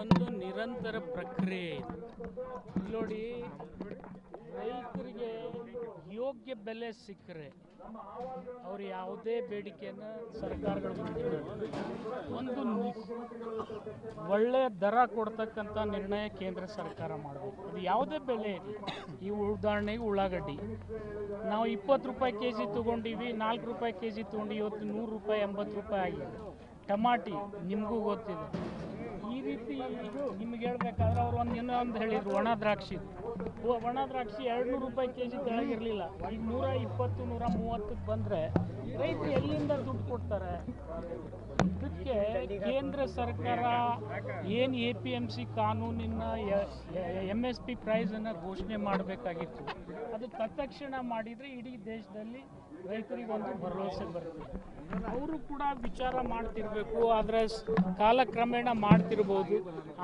ಒಂದು ನಿರಂತರ ಪ್ರಕ್ರಿಯೆ ಇದು. ನೋಡಿ, ರೈತರಿಗೆ ಯೋಗ್ಯ ಬೆಲೆ ಸಿಕ್ಕರೆ ಅವರು ಯಾವುದೇ ಬೇಡಿಕೆಯನ್ನು ಸರ್ಕಾರಗಳು. ಒಂದು ಒಳ್ಳೆಯ ದರ ಕೊಡ್ತಕ್ಕಂಥ ನಿರ್ಣಯ ಕೇಂದ್ರ ಸರ್ಕಾರ ಮಾಡಬೇಕು. ಅದು ಯಾವುದೇ ಬೆಲೆ ಈ ಉದಾಹರಣೆಗೆ ಉಳ್ಳಾಗಡ್ಡಿ. ನಾವು ಇಪ್ಪತ್ತು ರೂಪಾಯಿ ಕೆ ಜಿ ತೊಗೊಂಡಿವಿ, ನಾಲ್ಕು ರೂಪಾಯಿ ಕೆ ಜಿ ತೊಗೊಂಡು ಇವತ್ತು ನೂರು ರೂಪಾಯಿ, ಎಂಬತ್ತು ರೂಪಾಯಿ ಆಗಿದೆ. ಟಮಾಟಿ, ನಿಮಗೂ ಗೊತ್ತಿದೆ. ಈ ರೀತಿ ನಿಮ್ಗೆ ಹೇಳ್ಬೇಕಾದ್ರೆ ಅವ್ರು ಒಂದು ಇನ್ನೊಂದು ಹೇಳಿದ್ರು, ಒಣ ದ್ರಾಕ್ಷಿ. ಒಣ ದ್ರಾಕ್ಷಿ ಎರಡು ನೂರು ರೂಪಾಯಿ ಕೆ ಜಿ ತೆಳಗಿರಲಿಲ್ಲ ಈಗ ನೂರ ಇಪ್ಪತ್ತು, ನೂರ ಮೂವತ್ತಕ್ಕೆ ಬಂದರೆ ರೈತರು ಎಲ್ಲಿಂದ ದುಡ್ಡು ಕೊಡ್ತಾರೆ? ಇದಕ್ಕೆ ಕೇಂದ್ರ ಸರ್ಕಾರ ಏನು ಎ ಪಿ ಎಂ ಸಿ ಕಾನೂನಿನ ಎಂ ಎಸ್ ಪಿ ಪ್ರೈಸನ್ನು ಘೋಷಣೆ ಮಾಡಬೇಕಾಗಿತ್ತು. ಅದು ತತ್ಕ್ಷಣ ಮಾಡಿದರೆ ಇಡೀ ದೇಶದಲ್ಲಿ ರೈತರಿಗೆ ಒಂದು ಭರವಸೆ ಬರ್ತದೆ ಅವರು ಕೂಡ ವಿಚಾರ ಮಾಡ್ತಿರ್ಬೇಕು, ಆದರೆ ಕಾಲಕ್ರಮೇಣ ಮಾಡ್ತಿರ್ಬೋದು.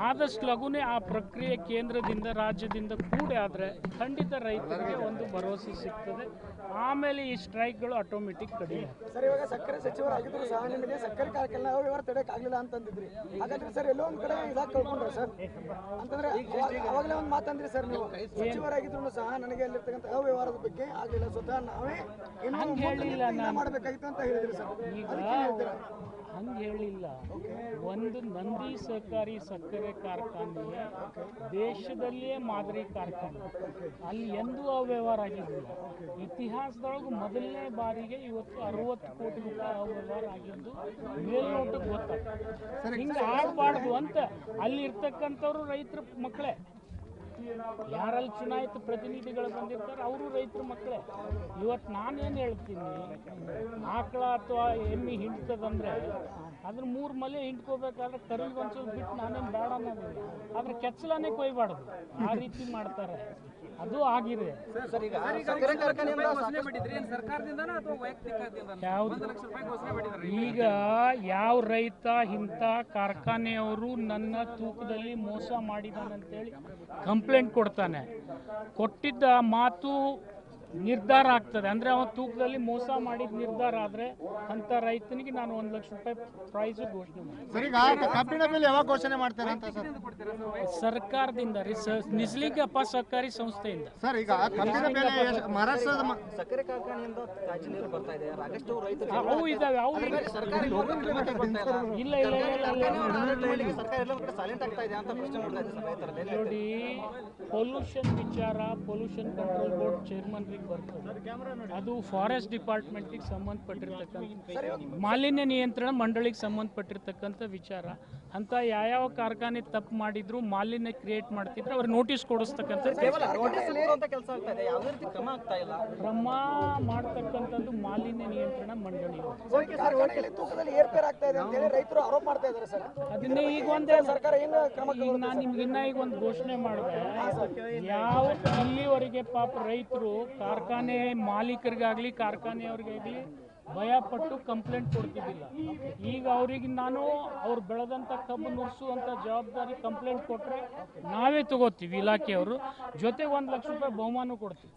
ಆದಷ್ಟು ಲಘುನೇ ಆ ಪ್ರಕ್ರಿಯೆ ಕೇಂದ್ರದಿಂದ, ರಾಜ್ಯದಿಂದ ಕೂಡಿ ಆದರೆ ಖಂಡಿತ ರೈತರಿಗೆ ಒಂದು ಭರವಸೆ ಸಿಗ್ತದೆ. ಆಮೇಲೆ ಈ ಸ್ಟ್ರೈಕ್ಗಳು ಆಟೋಮೆಟಿಕ್ ಕಡಿಮೆ ಸರ್, ಇವಾಗ ಸಕ್ಕರೆ ಸಚಿವರಾಗಿದ್ರು ಸಹ ನಿಮಗೆ ಸಕ್ಕರೆ ಕಾರ್ಯಕ್ರಮ ಯಾವ ವ್ಯವಹಾರ ತಡೆಯಕ್ ಆಗ್ಲಿಲ್ಲ ಅಂತಂದಿದ್ರಿ. ಹಾಗಾದ್ರೆ ಸರ್, ಎಲ್ಲೋ ಒಂದು ಕಡೆ ಇದಾಗ ಕಳ್ಕೊಂಡ್ರೆ ಸರ್? ಅಂತಂದ್ರೆ ಅವಾಗ- ಅವಾಗಲೇ ಒಂದು ಮಾತಂದ್ರಿ ಸರ್ ನೀವು. ಸಚಿವರಾಗಿದ್ರು ಸಹ ನನಗೆ ಅಲ್ಲಿರ್ತಕ್ಕಂಥ ಅವ್ಯವಹಾರದ ವ್ಯವಹಾರದ ಬಗ್ಗೆ ಆಗಲಿಲ್ಲ. ಸ್ವತಃ ನಾವೇ ಹಂಗ್ ಹೇಳಿಲ್ಲ ನಾನು. ಈಗ ಹಂಗೆ ಹೇಳಿಲ್ಲ. ಒಂದು ನಂದಿ ಸಹಕಾರಿ ಸಕ್ಕರೆ ಕಾರ್ಖಾನೆ ದೇಶದಲ್ಲಿಯೇ ಮಾದರಿ ಕಾರ್ಖಾನೆ. ಅಲ್ಲಿ ಎಂದೂ ಅವ್ಯವಹಾರ ಆಗಿದ್ದಿಲ್ಲ ಇತಿಹಾಸದೊಳಗೆ ಮೊದಲನೇ ಬಾರಿಗೆ ಇವತ್ತು ಅರವತ್ತು ಕೋಟಿ ರೂಪಾಯಿ ಅವ್ಯವಹಾರ ಆಗಿದ್ದು ಮೇಲ್ನೋಟಕ್ಕೆ ಗೊತ್ತಾಗ್ತದೆ. ಹಿಂಗೆ ಆಡಬಾರ್ದು ಅಂತ ಅಲ್ಲಿ ಇರ್ತಕ್ಕಂಥವ್ರು ರೈತರ ಮಕ್ಕಳೇ. ಯಾರಲ್ಲಿ ಚುನಾಯಿತ ಪ್ರತಿನಿಧಿಗಳು ಬಂದಿರ್ತಾರೆ ಅವರು ರೈತರ ಮಕ್ಕಳೇ. ಇವತ್ತು ನಾನೇನು ಹೇಳ್ತೀನಿ ಆಕಳ ಅಥವಾ ಎಮ್ಮೆ ಹಿಂಡ್ತದಂದ್ರೆ ಅದ್ರ ಮೂರು ಮಲೆ ಹಿಂಡ್ಕೋಬೇಕಾದ್ರೆ ಕರುವಿಗೆ ಒಂಚೂರು ಬಿಟ್ಟು ನಾನೇನು ಬೇಡ ಅನ್ನೋದು ಆದ್ರೆ ಕೆಚ್ಚಲನೇ ಕೊಯ್ಬಾರ್ದು. ಆ ರೀತಿ ಮಾಡ್ತಾರೆ. ಅದು ಆಗಿದೆ. ಈಗ ಯಾವ ರೈತ ಇಂಥ ಕಾರ್ಖಾನೆಯವರು ನನ್ನ ತೂಕದಲ್ಲಿ ಮೋಸ ಮಾಡಿದಾನಂತೇಳಿ ಕಂಪ್ಲೇಂಟ್ ಕೊಡ್ತಾನೆ. ಕೊಟ್ಟಿದ್ದ ಮಾತು ನಿರ್ಧಾರ ಆಗ್ತದೆ. ಅಂದರೆ ಅವನ ತೂಕದಲ್ಲಿ ಮೋಸ ಮಾಡಿದ ನಿರ್ಧಾರ ಆದರೆ ಅಂತ ರೈತನಿಗೆ ನಾನು ಒಂದು ಲಕ್ಷ ರೂಪಾಯಿ ಪ್ರೈಸ್ ಘೋಷಣೆ ಮಾಡಿ ಸರ್ ಈಗ ಕಬ್ಬಿನ ಬೆಲೆ ಯಾವಾಗ ಘೋಷಣೆ ಮಾಡ್ತಾರೆ ಅಂತ ಸರ್? ಸರ್ಕಾರದಿಂದ ರಿಸ ಅಪ್ಪ ಸಹಕಾರಿ ಸಂಸ್ಥೆಯಿಂದ. ಸರ್ ಈಗ ಮಹಾರಾಷ್ಟ್ರದ ಸಕ್ಕರೆ ಕಾರ್ಖಾನೆಯಿಂದ ತ್ಯಾಜ್ಯ ನೀರು ಬರ್ತಾ ಇದೆ. ರೈತರು ಅವು ಇದಾವೆ ಅವು ಸರ್ಕಾರಿ ಇಲ್ಲ ಇಲ್ಲ ಇಲ್ಲ ಇಲ್ಲ ಸರ್ಕಾರ ಎಲ್ಲ ಕಡೆ ಸೈಲೆಂಟ್ ಆಗ್ತಾ ಅಂತ ಪ್ರಶ್ನೆ ಮಾಡ್ತಾ ಸರ್ ರೈತರಲ್ಲಿ. ನೋಡಿ ಪೊಲ್ಯೂಷನ್ ವಿಚಾರ ಪೊಲ್ಯೂಷನ್ ಕಂಟ್ರೋಲ್ ಬೋರ್ಡ್ ಬರ್ತದೆ ಅದು ಫಾರೆಸ್ಟ್ ಡಿಪಾರ್ಟ್ಮೆಂಟಿಗೆ ಸಂಬಂಧಪಟ್ಟಿರ್ತಕ್ಕಂಥ ಮಾಲಿನ್ಯ ನಿಯಂತ್ರಣ ಮಂಡಳಿಗೆ ಸಂಬಂಧಪಟ್ಟಿರ್ತಕ್ಕಂಥ ವಿಚಾರ. ಅಂತ ಯಾವ್ಯಾವ ಕಾರ್ಖಾನೆ ತಪ್ಪು ಮಾಡಿದ್ರು ಮಾಲಿನ್ಯ ಕ್ರಿಯೇಟ್ ಮಾಡ್ತಿದ್ರು ಅವ್ರಿಗೆ ನೋಟಿಸ್ ಕೊಡಿಸ್ತಕ್ಕಂಥ ಕ್ರಮ ಮಾಡ್ತಕ್ಕಂಥದ್ದು ಮಾಲಿನ್ಯ ನಿಯಂತ್ರಣ ಮಂಡಳಿ. ಅದನ್ನೇ ಈಗ ಒಂದೇ ಸರ್ಕಾರ ನಾನು ನಿಮ್ಗೆ ಇನ್ನ ಈಗ ಒಂದು ಘೋಷಣೆ ಮಾಡಿದೆ. ಯಾವ ಇಲ್ಲಿವರೆಗೆ ಪಾಪ ರೈತರು ಕಾರ್ಖಾನೆ ಮಾಲೀಕರಿಗಾಗ್ಲಿ, ಕಾರ್ಖಾನೆಯವ್ರಿಗಾಗ್ಲಿ ಭಯ ಪಟ್ಟು ಕಂಪ್ಲೇಂಟ್ ಕೊಡ್ತಿದ್ದಿಲ್ಲ. ಈಗ ಅವ್ರಿಗೆ ನಾನು ಅವ್ರು ಬೆಳೆದಂತ ಕಬ್ಬು ನುರಿಸುವಂಥ ಜವಾಬ್ದಾರಿ ಕಂಪ್ಲೇಂಟ್ ಕೊಟ್ಟರೆ ನಾವೇ ತಗೋತೀವಿ ಇಲಾಖೆಯವರು. ಜೊತೆ ಒಂದು ಲಕ್ಷ ರೂಪಾಯಿ ಬಹುಮಾನ ಕೊಡ್ತೀವಿ.